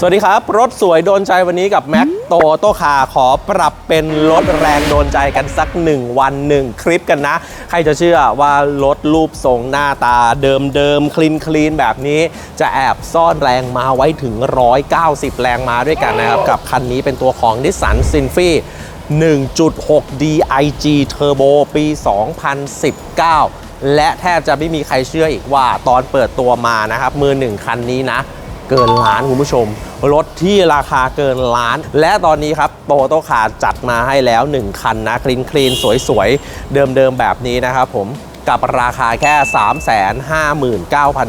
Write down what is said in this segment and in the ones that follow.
สวัสดีครับ รถสวยโดนใจวันนี้กับแม็กโตโตคาขอปรับเป็นรถแรงโดนใจกันสักหนึ่งวันหนึ่งคลิปกันนะ ใครจะเชื่อว่ารถรูปทรงหน้าตาเดิมเดิมคลีนคลีนแบบนี้ จะแอบซ่อนแรงมาไว้ถึง 190 แรงมาด้วยกันนะครับ กับคันนี้เป็นตัวของ Nissan s y n f i 1.6 DIG Turbo ปี 2019 และแทบจะไม่มีใครเชื่ออีกว่าตอนเปิดตัวมานะครับมือหนึ่งคันนี้นะเกินล้านคุณผู้ชม รถที่ราคาเกินล้าน และตอนนี้ครับโตโตคาจัดมาให้แล้ว 1 คันนะคลีนคลีนสวยๆ เดิมๆแบบนี้นะครับผม กับราคาแค่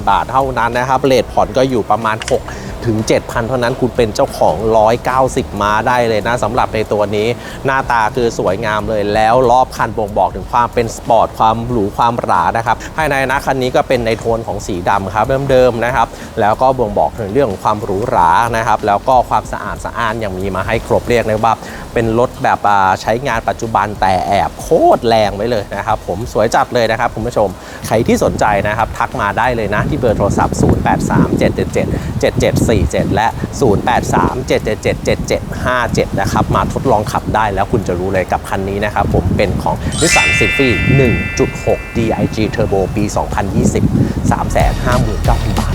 359,000 บาทเท่านั้นนะครับเลทผ่อนก็อยู่ประมาณ 6 ถึง 7,000 เท่านั้นคุณเป็นเจ้าของ 190 ม้าได้เลยนะสำหรับในตัวนี้หน้าตาคือสวยงามเลยแล้วรอบคันบ่งบอกถึงความเป็นสปอร์ตความหรูความหรานะครับภายในนะคันนี้ก็เป็นในโทนของสีดำครับเดิมๆนะครับแล้วก็บ่งบอกถึงเรื่องของความหรูหรานะครับแล้วก็ความสะอาดสะอ้านยังมีมาให้ครบเรียกนะว่าเป็นรถแบบใช้งานปัจจุบันแต่แอบโคตรแรงไว้เลยนะครับผมสวยจัดเลยนะครับคุณผู้ชม ใครที่สนใจนะครับ ทักมาได้เลยนะ ที่เบอร์โทรศัพท์ 0837777747 และ 0837777757 นะครับ มาทดลองขับได้แล้วคุณจะรู้เลยกับคันนี้นะครับ ผมเป็นของ Nissan s y n f i 1.6 DIG Turbo ปี 2020 359,000 บาท